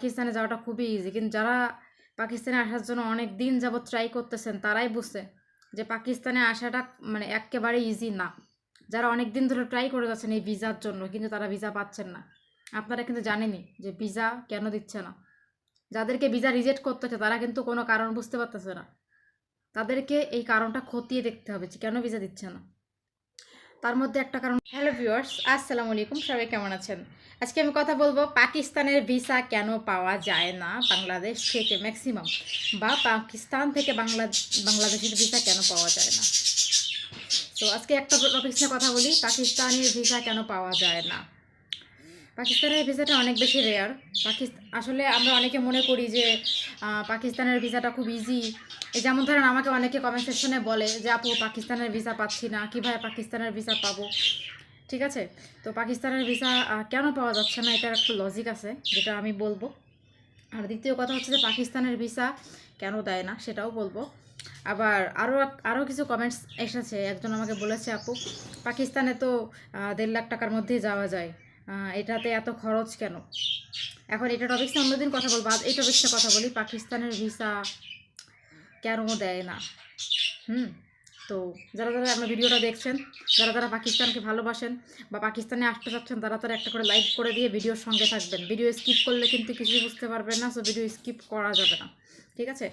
পাকিস্তানে যাওয়াটা খুবই ইজি কিন্তু যারা পাকিস্তানে আসার জন্য অনেক দিন যাবৎ ট্রাই করতেছেন, তারাই বুঝছে যে পাকিস্তানে আসাটা মানে একেবারে ইজি না। যারা অনেক দিন ধরে ট্রাই করে যাচ্ছেন এই ভিসার জন্য, কিন্তু তারা ভিসা পাচ্ছেন না। আপনারা কিন্তু জানেনই যে ভিসা কেন দিচ্ছে না। যাদেরকে ভিসা রিজেক্ট করতেছে, তারা কিন্তু কোনো কারণ বুঝতে পারতেছে না। তাদেরকে এই কারণটা খতিয়ে দেখতে হবে যে কেন ভিসা দিচ্ছে না। তার মধ্যে একটা কারণ। হ্যালো ভিউয়ার্স আসসালামু আলাইকুম, সবাই কেমন আছেন? আজকে আমি কথা বলব পাকিস্তানের ভিসা কেন পাওয়া যায় না বাংলাদেশ থেকে ম্যাক্সিমাম বা পাকিস্তান থেকে বাংলা বাংলাদেশের ভিসা কেন পাওয়া যায় না? তো আজকে একটা টপিক্স নিয়ে কথা বলি, পাকিস্তানের ভিসা কেন পাওয়া যায় না? পাকিস্তানের ভিসাটা অনেক বেশি রেয়ার পাকিস্তান আসলে আমরা অনেকে মনে করি যে পাকিস্তানের ভিসাটা খুব ইজি যেমন ধরেন আমাকে অনেকে কমেন্ট সেকশনে বলে যে, আপু, পাকিস্তানের ভিসা পাচ্ছি না। কীভাবে পাকিস্তানের ভিসা পাবো? ঠিক আছে? তো পাকিস্তানের ভিসা কেন পাওয়া যাচ্ছে না? এটার একটা লজিক আছে, যেটা আমি বলব। আর দ্বিতীয় কথা হচ্ছে যে, পাকিস্তানের ভিসা কেন দেয় না সেটাও বলব। আবার আরও আরও কিছু কমেন্টস এসেছে। একজন আমাকে বলেছে, আপু, পাকিস্তানে তো দেড় লাখ টাকার মধ্যেই যাওয়া যায়। এটাতে এত খরচ কেন? এখন এটা টপিক্সে অন্যদিন কথা বলব। আজ এই টপিক্সে কথা বলি। পাকিস্তানের ভিসা কেন দেয় না। হুম? তো যারা যারা আমার ভিডিওটা দেখছেন, যারা যারা পাকিস্তানকে ভালোবাসেন বা পাকিস্তানে আসতে চাচ্ছেন, তারা তারা একটা করে লাইক করে দিয়ে ভিডিওর সঙ্গে থাকবেন। ভিডিও স্কিপ করলে কিন্তু কিছুই বুঝতে পারবেন না সো ভিডিও স্কিপ করা যাবে না। ঠিক আছে?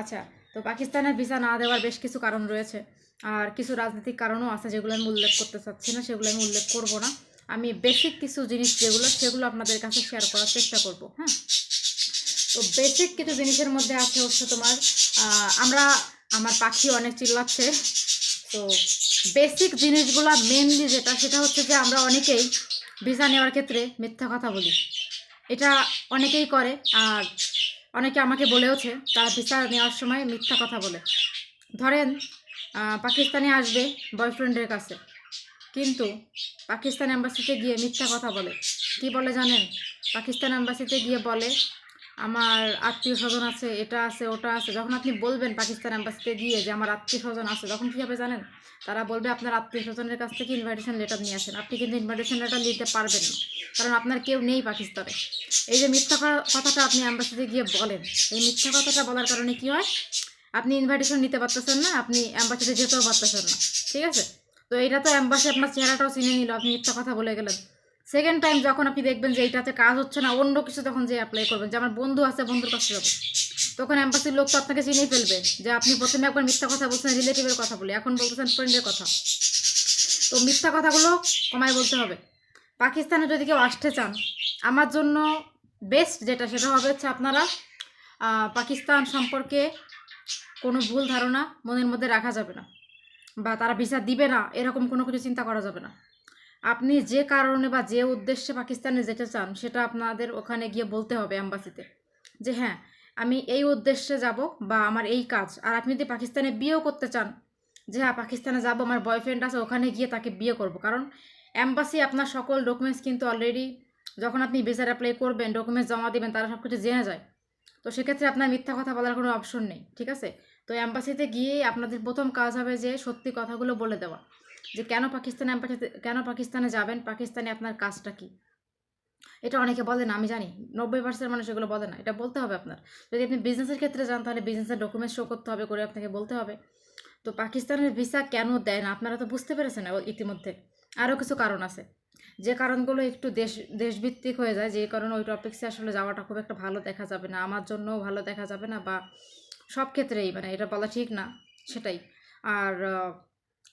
আচ্ছা তো পাকিস্তানের ভিসা না দেওয়ার বেশ কিছু কারণ রয়েছে। আর কিছু রাজনৈতিক কারণও আছে যেগুলো আমি উল্লেখ করতে চাচ্ছি না, সেগুলো আমি উল্লেখ করব না। আমি বেসিক কিছু জিনিস যেগুলো, সেগুলো আপনাদের কাছে শেয়ার করার চেষ্টা করব হ্যাঁ? তো বেসিক কিছু জিনিসের মধ্যে আছে হচ্ছে তোমার আমরা, আমার পাখি অনেক চিল্লাচ্ছে। তো বেসিক জিনিসগুলো মেনলি যেটা, সেটা হচ্ছে যে আমরা অনেকেই ভিসা নেওয়ার ক্ষেত্রে মিথ্যা কথা বলি। এটা অনেকেই করে, আর অনেকে আমাকে বলেওছে, তারা ভিসা নেওয়ার সময় মিথ্যা কথা বলে। ধরেন পাকিস্তানে আসবে বয়ফ্রেন্ডের কাছে, কিন্তু পাকিস্তান অ্যাম্বাসিতে গিয়ে মিথ্যা কথা বলে। কি বলে জানেন? পাকিস্তান অ্যাম্বাসিতে গিয়ে বলে আমার আত্মীয় স্বজন আছে, এটা আছে, ওটা আছে। যখন আপনি বলবেন পাকিস্তান অ্যাম্বাসিতে গিয়ে যে আমার আত্মীয় স্বজন আছে, তখন কী হবে জানেন? তারা বলবে, আপনার আত্মীয় স্বজনের কাছ থেকে ইনভাইটেশন লেটার নিয়ে আসেন। আপনি কিন্তু ইনভাইটেশন লেটার নিতে পারবেন না। কারণ আপনার কেউ নেই পাকিস্তানে। এই যে মিথ্যা কথাটা আপনি অ্যাম্বাসিতে গিয়ে বলেন, এই মিথ্যা কথাটা বলার কারণে কি হয়? আপনি ইনভাইটেশন নিতে পারতেছেন না, আপনি অ্যাম্বাসিতে যেতেও পারতেছেন না। ঠিক আছে? তো এইটা তো অ্যাম্বাসি আপনার চেহারাটাও চিনে নিল, আপনি মিথ্যা কথা বলে গেলেন। সেকেন্ড টাইম যখন আপনি দেখবেন যে এইটাতে কাজ হচ্ছে না, অন্য কিছু তখন যে অ্যাপ্লাই করবেন, যে আমার বন্ধু আছে, বন্ধুর কাছে যাব। তখন অ্যাম্বাসির লোক তো আপনাকে চিনেই ফেলবে, যে আপনি প্রথমে একবার মিথ্যা কথা বলছেন রিলেটিভের কথা বলে। এখন বলতেছেন ফ্রেন্ডের কথা। তো মিথ্যা কথাগুলো কমায় বলতে হবে। পাকিস্তানে যদি কেউ আসতে চান, আমার জন্য বেস্ট যেটা, সেটা হবে হচ্ছে আপনারা পাকিস্তান সম্পর্কে কোনো ভুল ধারণা মনের মধ্যে রাখা যাবে না। বা তারা ভিসা দিবে না, এরকম কোনো কিছু চিন্তা করা যাবে না। আপনি যে কারণে বা যে উদ্দেশ্যে পাকিস্তানে যেতে চান, সেটা আপনাদের ওখানে গিয়ে বলতে হবে অ্যাম্বাসিতে যে হ্যাঁ আমি এই উদ্দেশ্যে যাব বা আমার এই কাজ। আর আপনি যদি পাকিস্তানে বিয়েও করতে চান, যে হ্যাঁ পাকিস্তানে যাব, আমার বয়ফ্রেন্ড আছে, ওখানে গিয়ে তাকে বিয়ে করব। কারণ অ্যাম্বাসি আপনার সকল ডকুমেন্টস কিন্তু অলরেডি যখন আপনি ভিসার অ্যাপ্লাই করবেন ডকুমেন্টস জমা দেবেন, তারা সব কিছু জেনে যায়। তো সেক্ষেত্রে আপনার মিথ্যা কথা বলার কোনো অপশন নেই, ঠিক আছে? তো অ্যাম্বাসিতে গিয়েই আপনাদের প্রথম কাজ হবে যে সত্যি কথাগুলো বলে দেওয়া। যে কেন পাকিস্তানে কেন পাকিস্তানে যাবেন? পাকিস্তানে আপনার কাজটা কি? এটা অনেকে বলে না, আমি জানি। নব্বই পার্সেন্ট মানুষ এগুলো বলে না। এটা বলতে হবে আপনার। যদি আপনি বিজনেসের ক্ষেত্রে যান, তাহলে বিজনেসের ডকুমেন্টস শো করতে হবে, করে আপনাকে বলতে হবে। তো পাকিস্তানের ভিসা কেন দেয় না? আপনারা তো বুঝতে পেরেছেন ইতিমধ্যে। আরও কিছু কারণ আছে। যে কারণগুলো একটু দেশ, দেশভিত্তিক হয়ে যায়, যে কারণে ওই টপিক্সে আসলে যাওয়াটা খুব একটা ভালো দেখা যাবে না। আমার জন্যও ভালো দেখা যাবে না বা সব ক্ষেত্রেই মানে এটা বলা ঠিক না, সেটাই। আর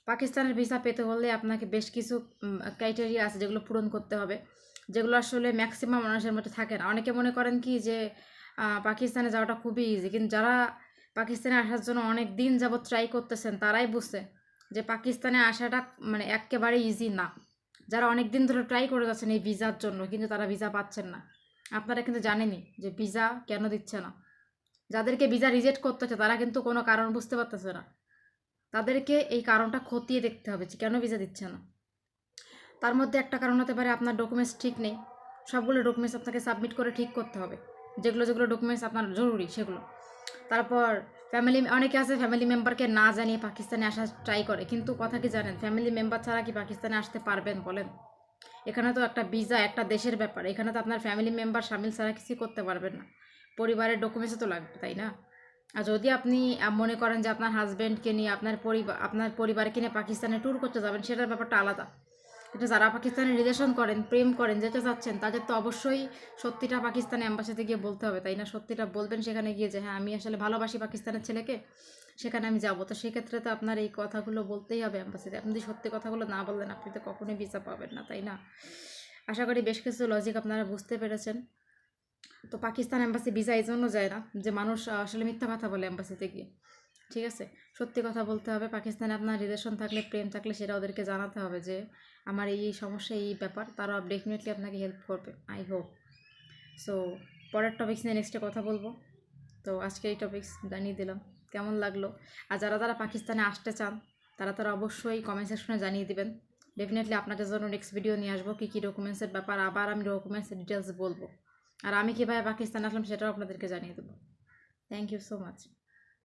পাকিস্তানের ভিসা পেতে হলে আপনাকে বেশ কিছু ক্রাইটেরিয়া আছে যেগুলো পূরণ করতে হবে, যেগুলো আসলে ম্যাক্সিমাম মানুষের মধ্যে থাকে না। অনেকে মনে করেন কি যে পাকিস্তানে যাওয়াটা খুবই ইজি কিন্তু যারা পাকিস্তানে আসার জন্য অনেক দিন যাবৎ ট্রাই করতেছেন, তারাই বুঝছে যে পাকিস্তানে আসাটা মানে একেবারে ইজি না। যারা অনেক দিন ধরে ট্রাই করে যাচ্ছেন এই ভিসার জন্য কিন্তু তারা ভিসা পাচ্ছেন না। আপনারা কিন্তু জানেনই যে ভিসা কেন দিচ্ছে না। যাদেরকে ভিসা রিজেক্ট করতেছে তারা কিন্তু কোনো কারণ বুঝতে পারতেছে না। তাদেরকে এই কারণটা খতিয়ে দেখতে হবে যে কেন ভিসা দিচ্ছে না। তার মধ্যে একটা কারণ হতে পারে আপনার ডকুমেন্টস ঠিক নেই। সবগুলো ডকুমেন্টস আপনাকে সাবমিট করে ঠিক করতে হবে। যেগুলো যেগুলো ডকুমেন্টস আপনার জরুরি, সেগুলো। তারপর ফ্যামিলি অনেকে আছে ফ্যামিলি মেম্বারকে না জানিয়ে পাকিস্তানে আসার ট্রাই করে, কিন্তু কথা কি জানেন? ফ্যামিলি মেম্বার ছাড়া কি পাকিস্তানে আসতে পারবেন বলেন? এখানে তো একটা ভিসা একটা দেশের ব্যাপার। এখানে তো আপনার ফ্যামিলি মেম্বার সামিল ছাড়া কিছু করতে পারবেন না। পরিবারের ডকুমেন্টসও তো লাগবে, তাই না? আর যদি আপনি মনে করেন যে আপনার হাজব্যান্ডকে নিয়ে আপনার পরিবার আপনার পরিবারকে নিয়ে পাকিস্তানে ট্যুর করতে যাবেন, সেটার ব্যাপারটা আলাদা। এটা যারা পাকিস্তানে রিলেশন করেন, প্রেম করেন যেতে চাচ্ছেন, তাদের তো অবশ্যই সত্যিটা পাকিস্তানে অ্যাম্বাসিতে গিয়ে বলতে হবে, তাই না? সত্যিটা বলবেন সেখানে গিয়ে যে হ্যাঁ আমি আসলে ভালোবাসি পাকিস্তানের ছেলেকে, সেখানে আমি যাব। তো সেক্ষেত্রে তো আপনার এই কথাগুলো বলতেই হবে অ্যাম্বাসিতে আপনি যদি সত্যি কথাগুলো না বললেন, আপনি তো কখনোই ভিসা পাবেন না, তাই না? আশা করি বেশ কিছু লজিক আপনারা বুঝতে পেরেছেন। তো পাকিস্তান অ্যাম্বাসি ভিসা এই জন্য যায় না, যে মানুষ আসলে মিথ্যা কথা বলে অ্যাম্বাসিতে গিয়ে। ঠিক আছে? সত্যি কথা বলতে হবে, পাকিস্তানে আপনার রিলেশন থাকলে, প্রেম থাকলে সেটা ওদেরকে জানাতে হবে যে, আমার এই সমস্যা, এই ব্যাপার তারা ডেফিনেটলি আপনাকে হেল্প করবে আই হোপ সো পরের টপিক্স নিয়ে নেক্সটে কথা বলব। তো আজকে এই টপিক্স জানিয়ে দিলাম। কেমন লাগল? আর যারা যারা পাকিস্তানে আসতে চান, তারা তারা অবশ্যই কমেন্ট সেকশনে জানিয়ে দিবেন। ডেফিনেটলি আপনাদের জন্য নেক্সট ভিডিও নিয়ে আসব, কী কী ডকুমেন্টসের ব্যাপার, আবার আমি ডকুমেন্টসের ডিটেলস বলব। আর আমি কীভাবে পাকিস্তান আসলাম সেটাও আপনাদেরকে জানিয়ে দেবো। Thank you so much